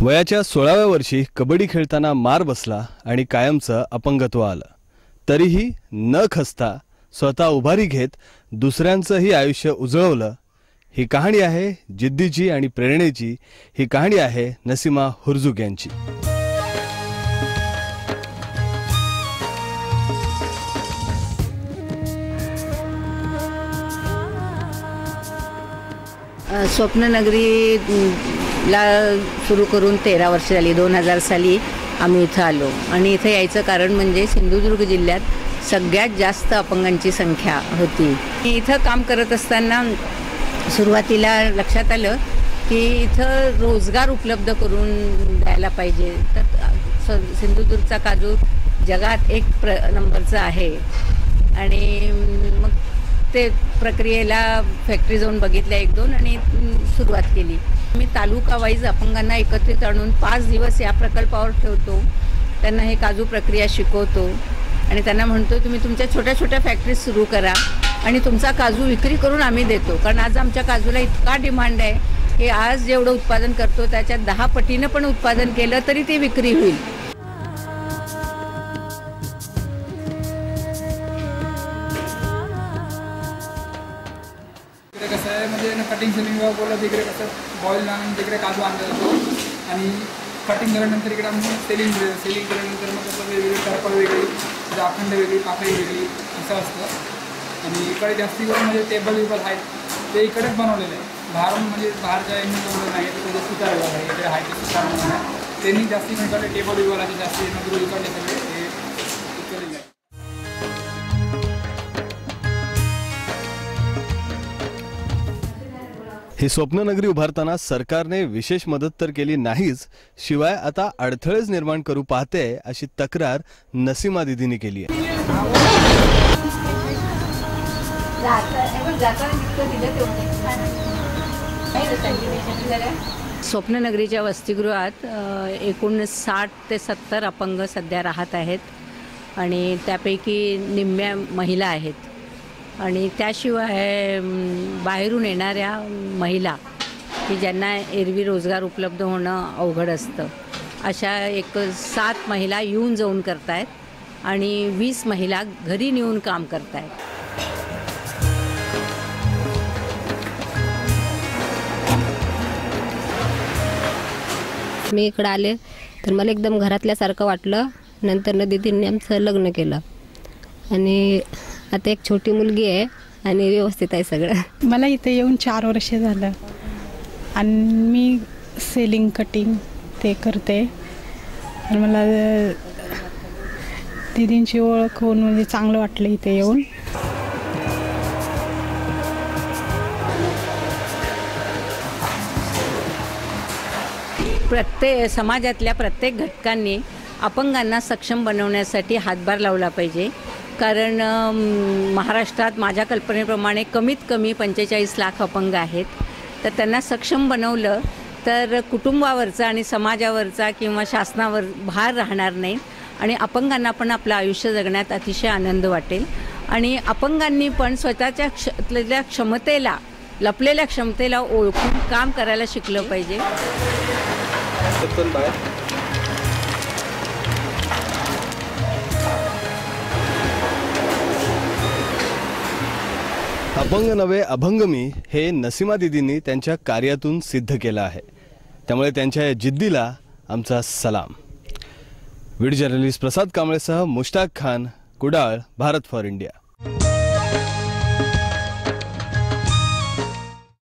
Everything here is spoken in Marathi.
वयाच्या सोळाव्या वर्षी कबड्डी खेळताना मार बसला आणि कायमचं अपंगत्व आलं. तरीही न खसता स्वतः उभारी घेत दुसऱ्यांचंही आयुष्य उजळवलं. ही कहाणी आहे जिद्दीची आणि प्रेरणेची. ही कहाणी आहे नसीमा हुरजुक यांची. स्वप्ननगरी ला सुरू करून तेरा वर्ष झाली दोन हजार साली आम्ही इथं आलो. आणि इथं यायचं कारण म्हणजे सिंधुदुर्ग जिल्ह्यात सगळ्यात जास्त अपंगांची संख्या होती. इथं काम करत असताना सुरुवातीला लक्षात आलं की इथं रोजगार उपलब्ध करून द्यायला पाहिजे. तर स- सिंधुदुर्गचा काजू जगात एक प्र नंबरचा आहे. आणि मग ते प्रक्रियेला फॅक्टरी जाऊन बघितल्या एक दोन आणि सुरुवात केली. मी तालुका वाईज अपंगांना एकत्रित आणून पाच दिवस या प्रकल्पावर ठेवतो. त्यांना हे काजू प्रक्रिया शिकवतो. आणि त्यांना म्हणतो तुम्ही तुमच्या छोट्या छोट्या फॅक्टरीज सुरू करा आणि तुमचा काजू विक्री करून आम्ही देतो. कारण आज आमच्या काजूला इतका डिमांड आहे की आज जेवढं उत्पादन करतो त्याच्यात दहा पटीनं पण उत्पादन केलं तरी ते विक्री होईल. कसं आहे म्हणजे कटिंग सेलिंग बोललं तिकडे कसं बॉईल आणून तिकडे काजू आणला जातो. आणि कटिंग झाल्यानंतर इकडे आम्ही सेलिंग सेलिंग केल्यानंतर मग कसं वेगवेगळी टरपल वेगळी म्हणजे अखंड वेगळी पाकळी वेगळी असं असतं. आणि इकडे जास्ती करून म्हणजे टेबल विबल आहेत ते इकडेच बनवलेले आहे बाहेरून म्हणजे बाहेरच्या यांनी बनवलं नाही तर त्याचे सुतार विभाग आहे इकडे आहे ते सुतार म्हणून आहे त्यांनी जास्ती म्हणजे इकडे टेबल विभागाचे जास्ती नगर इकडले सगळे ही स्वप्ननगरी उभारताना सरकारने विशेष मदत तर केली नाहीच शिवाय आता अडथळेच निर्माण करू पाहते अशी तक्रार नसीमा दिदीने केली आहे. स्वप्ननगरीच्या वसतिगृहात एकूण साठ ते सत्तर अपंग सध्या राहत आहेत आणि त्यापैकी निम्म्या महिला आहेत. आणि त्याशिवाय बाहेरून येणाऱ्या महिला की ज्यांना एरवी रोजगार उपलब्ध होणं अवघड असतं. अशा एक सात महिला येऊन जाऊन करतायत आणि वीस महिला घरी नेऊन काम करतायत. मी इकडं आले तर मला एकदम घरातल्यासारखं वाटलं. नंतर नदीतींनी आमचं लग्न केलं. आणि आता एक छोटी मुलगी आहे आणि व्यवस्थित आहे सगळं. मला इथे येऊन चार वर्ष झालं. आणि मी सेलिंग कटिंग ते करते. आणि मला दीदींची ओळख होऊन म्हणजे चांगलं वाटलं इथे येऊन. प्रत्येक समाजातल्या प्रत्येक घटकांनी अपंगांना सक्षम बनवण्यासाठी हातभार लावला पाहिजे. कारण महाराष्ट्रात माझ्या कल्पनेप्रमाणे कमीत कमी पंचेचाळीस लाख अपंग आहेत. तर त्यांना सक्षम बनवलं तर कुटुंबावरचा आणि समाजावरचा किंवा शासनावर भार राहणार नाही आणि अपंगांना पण आपलं आयुष्य जगण्यात अतिशय आनंद वाटेल. आणि अपंगांनी पण स्वतःच्या क्षतल्या क्षमतेला लपलेल्या क्षमतेला ओळखून काम करायला शिकलं पाहिजे. अपंग नवे अभंग मी हे नसीमा दिदींनी त्यांच्या कार्यातून सिद्ध केलं आहे. त्यामुळे त्यांच्या या जिद्दीला आमचा सलाम. व्हिडिओ जर्नलिस्ट प्रसाद कांबळेसह मुश्ताक खान कुडाळ भारत फॉर इंडिया.